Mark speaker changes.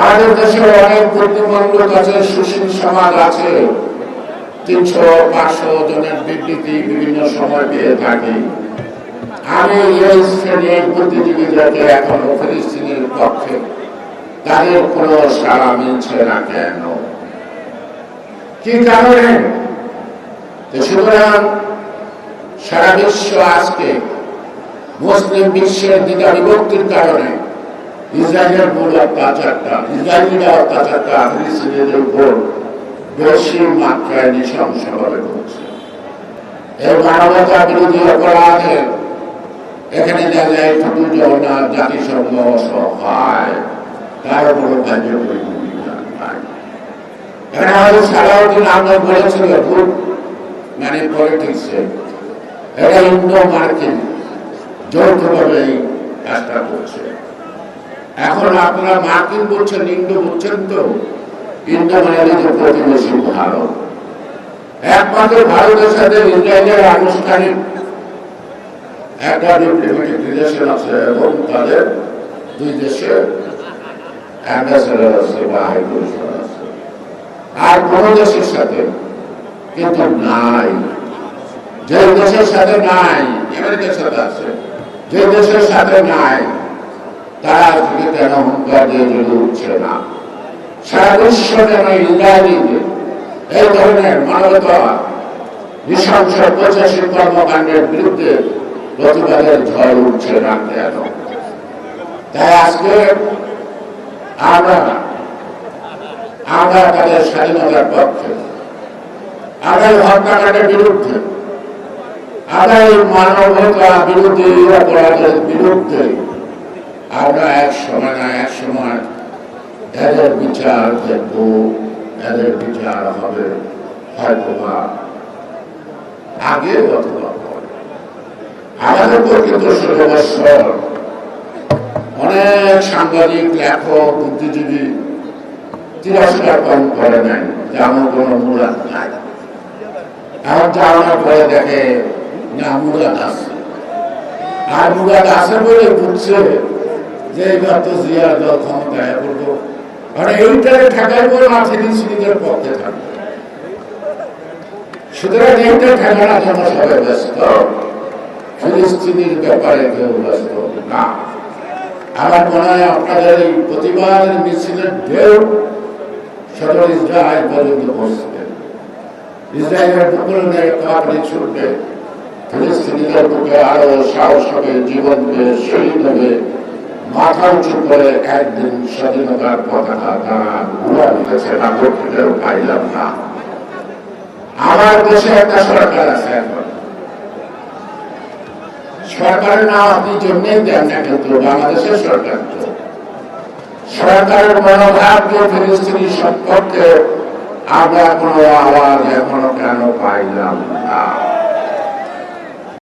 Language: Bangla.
Speaker 1: আমাদের দেশে অনেক লোক আছে সুশীল সমাজ আছে। তিনশো পাঁচশো জনের বিবৃতি বিভিন্ন সময় পেয়ে থাকি। আমি এই শ্রেণির বুদ্ধিজীবীদেরকে এখনও ফিলিস্তিনের পক্ষে তাদের কোনো সাড়া মিলছে না কেন? কি কারণে? সুতরাং সারা বিশ্ব আজকে মুসলিম বিশ্বের দ্বিধা বিভক্তির কারণে ইসরায়েলের মূল অত্যাচারটা ইসরায়েলিরা অত্যাচারটা ফিলিস্তিনিদের উপর বেশি মাত্রায় নৃশংসভাবে করছে এই মানবতা বিরোধী অপরাধের এখানে দেখা যায় শুধু জগন্নাথ জাতিসংঘ সহায় তার উপর কার্যকরী ভূমিকা এখানে আহমেদ বলেছিল খুব মানে পলিটিক্সে এটা ইন্ডো মার্কিন যৌথভাবে এই কাজটা করছে। এখন আপনারা মার্কিন বলছেন ইন্ডো বলছেন তো। ইন্ডো মানে প্রতিবেশী ভারত। একমাত্র ভারতের সাথে ইসরায়েলের আনুষ্ঠানিক একটা ডিপ্লোমেটিক রিলেশন আছে এবং তাদের দুই দেশে অ্যাম্বাসেডার আছে বা হাইকমিশন আছে। আর কোন দেশের সাথে? কিন্তু নাই। যে দেশের সাথে নাই আমেরিকার সাথে আছে? যে দেশের সাথে নাই তারা আজকে কেন হুঙ্কার দিয়ে জ্বলে উঠছে না। সারা বিশ্ব কেন ইসরায়েলিদের এই ধরনের মানবতা নৃশংস পঁচাশি কর্মকাণ্ডের বিরুদ্ধে প্রতিবাদের ঝড় উঠছে না কেন? তাই আজকে আমরা আমরা তাদের স্বাধীনতার পক্ষে, আমরা হত্যাকাণ্ডের বিরুদ্ধে, আমরা এই মানবতা বিরোধী অপরাধের বিরুদ্ধে আমরা এক সময় না, এক সময় এদের বিচার দেখব, এদের বিচার হবে, হয়তো বা আগে অথবা আমাদের তো কিন্তু ষোলো অনেক সাংবাদিক, লেখক, বুদ্ধিজীবী তিরস্কার কম করে নাই যে আমার কোনো মূলাত নাই। এখন যাওয়ার পরে দেখে, না, মুরাদ আছে। আর মুরাদ আছে বলে বুঝছে যে এবার তো জিয়ার দল ক্ষমতায় করব আর এইটারে ঠেকাই বলে আছে ফিলিস্তিনিদের পক্ষে থাকবে। সুতরাং এইটা ঠেকানোর জন্য সবাই ব্যস্ত। ফিলিস্তিনির ব্যাপারে কেউ ব্যস্ত না। আমার মনে হয় আপনাদের এই প্রতিবাদের মিছিলের ঢেউ সদর ইসরায়েল পর্যন্ত পৌঁছবে। ইসরায়েলের বুকুলে কাপড়ে ছুটবে। ফিলিস্তিনিদের বুকে আরও সাহস হবে, জীবনকে শহীদ হবে। মাথা উঁচু করে একদিন স্বাধীনতার পতাকা তারা ঘুরা না করতেও পাইলাম না। আমার দেশে একটা সরকার আছে এখন। সরকারের নাম আপনি জন্যই দেন না বাংলাদেশের সরকার তো। সরকারের মনোভাব যে ফিলিস্তিনি সম্পর্কে আমরা কোনো আওয়াজ এখনও কেন পাইলাম না।